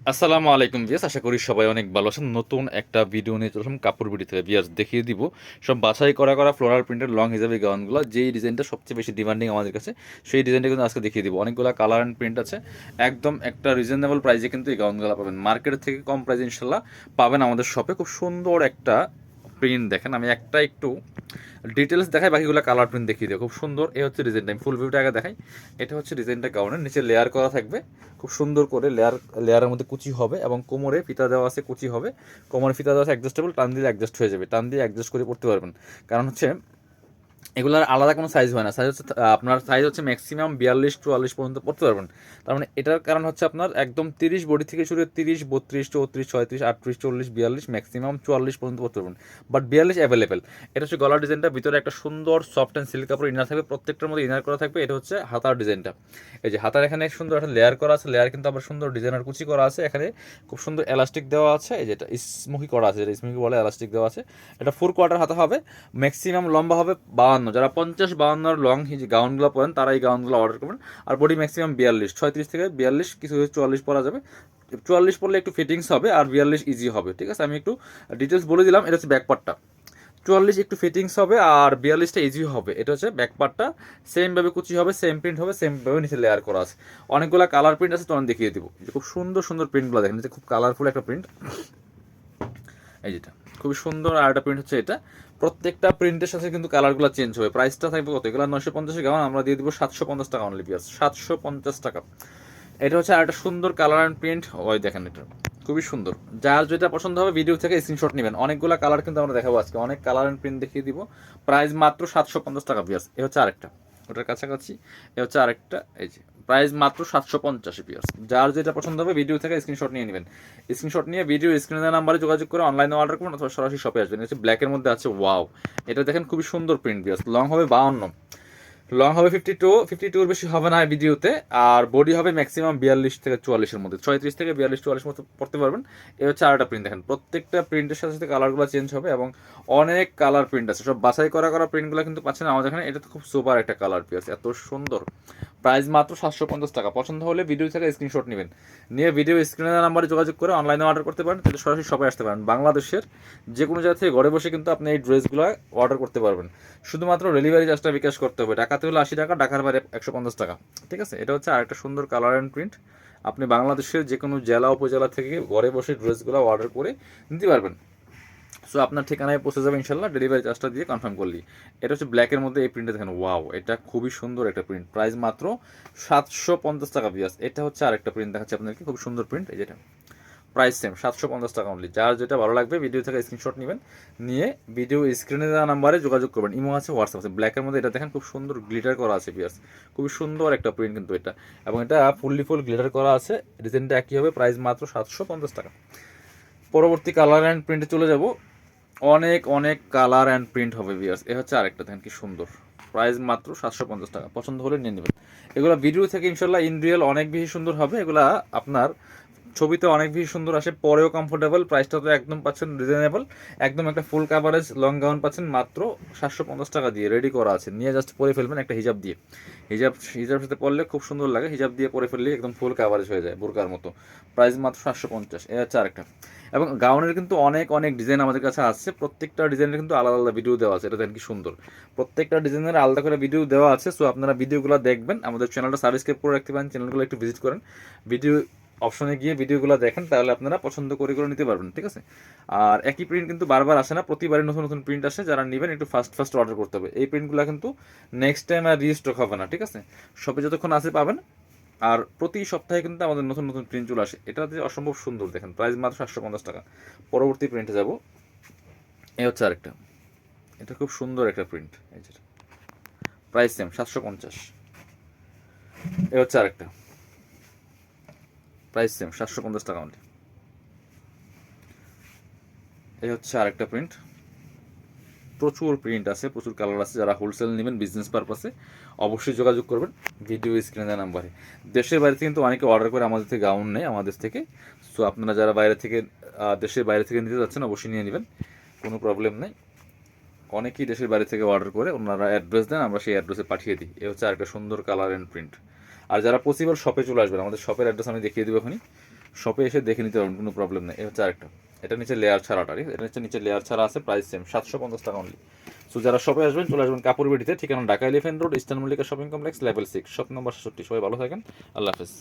আসসালামু আলাইকুম বিয়াস আশা করি সবাই অনেক ভালো আছেন। নতুন একটা ভিডিও নিয়ে চললাম কাপড় বিডি থেকে। বিয়াস দেখিয়ে দিব, সব বাছাই করা করা ফ্লোরাল প্রিন্টের লং হিসাবে গাউনগুলো, যেই ডিজাইনটা সবচেয়ে বেশি ডিমান্ডিং আমাদের কাছে, সেই ডিজাইনটা কিন্তু আজকে দেখিয়ে দিব। অনেকগুলো কালার অ্যান্ড প্রিন্ট আছে। একদম একটা রিজনেবল প্রাইসে কিন্তু এই গাউনগুলো পাবেন। মার্কেট থেকে কম প্রাইসে ইনশাল্লাহ পাবেন আমাদের শপে খুব সুন্দর একটা প্রিন্ট দেখেন, আমি একটা একটু ডিটেলস দেখাই, বাকিগুলো কালার প্রিন্ট দেখিয়ে দিই। খুব সুন্দর এ হচ্ছে ডিজাইনটা আমি ফুল ভিউটা আগে দেখাই। এটা হচ্ছে ডিজাইনটা গাউনের নিচে লেয়ার করা থাকবে। খুব সুন্দর করে লেয়ার লেয়ারের মধ্যে কুচি হবে এবং কোমরে ফিতা দেওয়া আছে, কুচি হবে। কোমরে ফিতা দেওয়া আছে অ্যাডজাস্টেবল টান দিয়ে অ্যাডজাস্ট হয়ে যাবে। টান দিয়ে অ্যাডজাস্ট করে পড়তে পারবেন। কারণ হচ্ছে এগুলার আলাদা কোনো সাইজ হয় না। সাইজ হচ্ছে আপনার সাইজ হচ্ছে ম্যাক্সিমাম বিয়াল্লিশ, চুয়াল্লিশ পর্যন্ত পড়তে পারবেন। তার মানে এটার কারণ হচ্ছে আপনার একদম তিরিশ বডি থেকে শুরু তিরিশ, বত্রিশ, চৌত্রিশ, ছয়ত্রিশ, আটত্রিশ, চল্লিশ, বিয়াল্লিশ ম্যাক্সিমাম চুয়াল্লিশ পর্যন্ত পড়তে পারবেন। বাট বিয়াল্লিশ অ্যাভেলেবেল এটা হচ্ছে গলার ডিজাইনটা ভিতরে একটা সুন্দর সফট অ্যান্ড সিল্ক কাপড় ইনার থাকবে, প্রত্যেকটার মধ্যে ইনার করা থাকবে। এটা হচ্ছে হাতার ডিজাইনটা এই যে হাতার এখানে সুন্দর একটা লেয়ার করা আছে। লেয়ার কিন্তু আবার সুন্দর ডিজাইনার কুচি করা আছে। এখানে খুব সুন্দর এলাস্টিক দেওয়া আছে। এই যেটা স্মুকি করা আছে, যেটা স্মুকি বলে এলাস্টিক দেওয়া আছে। এটা ফোর কোয়ার্টার হাতা হবে। ম্যাক্সিমাম লম্বা হবে বাউান্ন যারা পঞ্চাশ বাউন্নর লং যে গাউনগুলো পরেন, তারা এই গাউনগুলো অর্ডার করবেন। আর বডি ম্যাক্সিমাম বিয়াল্লিশ, ছয়ত্রিশ থেকে বিয়াল্লিশ, কিছু চুয়াল্লিশ পরা যাবে। চুয়াল্লিশ পরলে একটু ফিটিংস হবে আর বিয়াল্লিশ ইজি হবে, ঠিক আছে? আমি একটু ডিটেলস বলে দিলাম, এটা হচ্ছে ব্যাকপার্টটা চুয়াল্লিশ একটু ফিটিংস হবে আর বিয়াল্লিশটা ইজি হবে, এটা হচ্ছে ব্যাকপার্টটা সেমভাবে কুচি হবে সেম প্রিন্ট হবে সেমভাবে নিচে লেয়ার করা আছে। অনেকগুলো কালার প্রিন্ট আছে তখন দেখিয়ে দেবো। খুব সুন্দর সুন্দর প্রিন্টগুলো দেখেন খুব কালারফুল একটা প্রিন্ট এই যেটা। খুবই সুন্দর আর একটা প্রিন্ট হচ্ছে এটা। প্রত্যেকটা প্রিন্টের সাথে কিন্তু কালারগুলো চেঞ্জ হবে। প্রাইসটা থাকবে কত? এগুলো নয়শো পঞ্চাশের গাউন আমরা দিয়ে দিব সাতশো পঞ্চাশ টাকা অনলি পিয়াস সাতশো পঞ্চাশ টাকা। এটা হচ্ছে আর একটা সুন্দর কালার অ্যান্ড প্রিন্ট ওই দেখেন এটা। খুবই সুন্দর। যার যেটা পছন্দ হবে ভিডিও থেকে স্ক্রিনশট নেবেন। অনেকগুলো কালার কিন্তু আমরা দেখাবো আজকে। অনেক কালার অ্যান্ড প্রিন্ট দেখিয়ে দিব। প্রাইস মাত্র সাতশো পঞ্চাশ টাকা পিয়াস এ হচ্ছে আরেকটা। ওটার কাছাকাছি। এ হচ্ছে আরেকটা। এই যে। প্রাইস মাত্র সাতশো পঞ্চাশ পিওর্স যার যেটা পছন্দ হবে ভিডিও থেকে স্ক্রিনশট নিয়ে নেবেন। স্ক্রিনশট নিয়ে ভিডিও স্ক্রিনে নাম্বারে যোগাযোগ করে অনলাইনে অর্ডার করবেন অথবা সরাসরি শপে আসবেন। ব্ল্যাকের মধ্যে আছে ওয়াও এটা দেখেন খুবই সুন্দর প্রিন্ট পিওর্স লং হবে বাউন্ন। লং হবে ফিফটি টু ফিফটি টুর বেশি হবে না ভিডিওতে আর বডি হবে ম্যাক্সিমাম বিয়াল্লিশ থেকে চুয়াল্লিশের মধ্যে। ছয়ত্রিশ থেকে বিয়াল্লিশ চুয়াল্লিশ মতো পড়তে পারবেন। এ হচ্ছে আরেকটা প্রিন্ট দেখেন। প্রত্যেকটা প্রিন্টের সাথে সাথে কালারগুলো চেঞ্জ হবে এবং অনেক কালার প্রিন্ট আছে। সব বাছাই করা করা প্রিন্টগুলো কিন্তু পাচ্ছেন আমাদের এখানে। এটা তো খুব সুপার একটা কালার পিয়াস এত সুন্দর। প্রাইস মাত্র সাতশো পঞ্চাশ টাকা। পছন্দ হলে ভিডিও থেকে স্ক্রিনশট নেবেন। নিয়ে ভিডিও স্ক্রিনের নাম্বারে যোগাযোগ করে অনলাইনে অর্ডার করতে পারেন। তাহলে সরাসরি সবাই আসতে পারেন। বাংলাদেশের যে কোনো জায়গা থেকে ঘরে বসে কিন্তু আপনি এই ড্রেসগুলো অর্ডার করতে পারবেন। শুধুমাত্র ডেলিভারি চার্জটা বিকাশ করতে হবে। টাকাতে হলে আশি টাকা, ঢাকার বাইরে একশো পঞ্চাশ টাকা। ঠিক আছে? এটা হচ্ছে আরেকটা সুন্দর কালার অ্যান্ড প্রিন্ট আপনি বাংলাদেশের যে কোনো জেলা, উপজেলা থেকে ঘরে বসে ড্রেসগুলো অর্ডার করে নিতে পারবেন। সো আপনার ঠিকানায় পৌঁছে যাবে ইনশাল্লাহ ডেলিভারি চার্জটা দিয়ে কনফার্ম করলি। এটা হচ্ছে ব্ল্যাকের মধ্যে এই প্রিন্টটা দেখেন ওয়াও এটা খুবই সুন্দর একটা প্রিন্ট প্রাইস মাত্র সাতশো পঞ্চাশ টাকা পিয়াস এটা হচ্ছে আরেকটা প্রিন্ট দেখাচ্ছে আপনাদেরকে, খুব সুন্দর প্রিন্ট এই যেটা প্রাইস সেম সাতশো পঞ্চাশ টাকা অনলি যার যেটা ভালো লাগবে ভিডিও থেকে স্ক্রিনশট নেবেন, নিয়ে ভিডিও স্ক্রিনে দেওয়া নাম্বারে যোগাযোগ করবেন। ইমো আছে হোয়াটসঅ্যাপ আছে। ব্ল্যাকের মধ্যে এটা দেখেন, খুব সুন্দর গ্লিটার করা আছে পিয়াস খুবই সুন্দর একটা প্রিন্ট কিন্তু এটা। এবং এটা ফুললি ফুল গ্লিটার করা আছে। ডিজাইনটা একই হবে প্রাইস মাত্র সাতশো পঞ্চাশ টাকা। পরবর্তী কালার অ্যান্ড প্রিন্টে চলে যাব। অনেক অনেক কালার অ্যান্ড প্রিন্ট হবে বিয়ার্স এ হচ্ছে আরেকটা, দেখেন কি সুন্দর। প্রাইস মাত্র সাতশো পঞ্চাশ টাকা। পছন্দ হলে নিয়ে নেবেন। এগুলো ভিডিও থেকে ইনশাল্লাহ ইন রিয়েল অনেক বেশি সুন্দর হবে। এগুলা আপনার ছবিতে অনেক বেশি সুন্দর আসে, পরেও কমফোর্টেবল প্রাইসটা তো একদম পাচ্ছেন রিজনেবল একদম একটা ফুল কাভারেজ লং গাউন পাচ্ছেন মাত্র সাতশো পঞ্চাশ টাকা দিয়ে রেডি করা আছে। নিয়ে জাস্ট পরে ফেলবেন একটা হিজাব দিয়ে। হিজাব হিজাব সাথে পরলে খুব সুন্দর লাগে, হিজাব দিয়ে পরে ফেললে একদম ফুল কাভারেজ হয়ে যায় বোরকার মতো। প্রাইস মাত্র সাতশো পঞ্চাশ, এ হচ্ছে আরেকটা। এবং গাউনের কিন্তু অনেক অনেক ডিজাইন আমাদের কাছে আসছে প্রত্যেকটা ডিজাইনের কিন্তু আলাদা আলাদা ভিডিও দেওয়া আছে, এটা দেখেন কি সুন্দর। প্রত্যেকটা ডিজাইনের আলাদা করে ভিডিও দেওয়া আছে সো আপনারা ভিডিওগুলো দেখবেন। আমাদের চ্যানেলটা সাবস্ক্রাইব করে রাখতে পারেন চ্যানেলগুলো একটু ভিজিট করেন। ভিডিও অপশনে গিয়ে ভিডিওগুলো দেখেন, তাহলে আপনারা পছন্দ করে করে নিতে পারবেন, ঠিক আছে? আর একই প্রিন্ট কিন্তু বারবার আসে না, প্রতিবারই নতুন নতুন প্রিন্ট আসে, যারা নেবেন একটু ফাস্ট ফাস্ট অর্ডার করতে হবে। এই প্রিন্টগুলো কিন্তু নেক্সট টাইম আর রিস্টক হবে না, ঠিক আছে? শপে যতক্ষণ আসে পাবেন, আর প্রতি সপ্তাহে কিন্তু আমাদের নতুন নতুন প্রিন্ট চলে আসে। এটা যে অসম্ভব সুন্দর, দেখেন প্রাইস মাত্র সাতশো পঞ্চাশ টাকা। পরবর্তী প্রিন্টে যাব। এই হচ্ছে আরেকটা। এটা খুব সুন্দর একটা প্রিন্ট এই যেটা প্রাইস সেম সাতশো পঞ্চাশ। এ হচ্ছে আরেকটা। প্রাইস সেম সাতশো পঞ্চাশ টাকা অনলি এই হচ্ছে আরেকটা প্রিন্ট প্রচুর প্রিন্ট আছে, প্রচুর কালার আছে, যারা হোলসেল নেবেন বিজনেস পারপাসে অবশ্যই যোগাযোগ করবেন ভিডিও স্ক্রিনে নাম্বারে দেশের বাইরে থেকে কিন্তু অনেকে অর্ডার করে, আমাদের থেকে গাউন নেয়, আমাদের থেকে। সো আপনারা যারা বাইরে থেকে দেশের বাইরে থেকে নিতে যাচ্ছেন, অবশ্যই নিয়ে নেবেন, কোনো প্রবলেম নেই। অনেকেই দেশের বাইরে থেকে অর্ডার করে, ওনারা অ্যাড্রেস দেন, আমরা সেই অ্যাড্রেসে পাঠিয়ে দিই। এ হচ্ছে আরেকটা সুন্দর কালার অ্যান্ড প্রিন্ট আর যারা পসিবল শপে চলে আসবেন, আমাদের শপের অ্যাড্রেস আমি দেখিয়ে দেবো এখনই। শপে এসে দেখে নিতে পারবেন, কোনো প্রবলেম নেই। হচ্ছে আরেকটা। এটা নিচে লেয়ার ছাড়াটারি এটা নিচে নিচে লেয়ার ছাড়া আছে প্রাইস সেম সাতশো পঞ্চাশ টাকা অনলি সো যারা শপে আসবেন, চলে আসবেন কাপড় বেটিতে, ঠিকানা Dhaka Elephant Road Eastern Mallika shopping complex level six shop number সাতষট্টি সবাই ভালো থাকেন। আল্লাহ হাফেজ।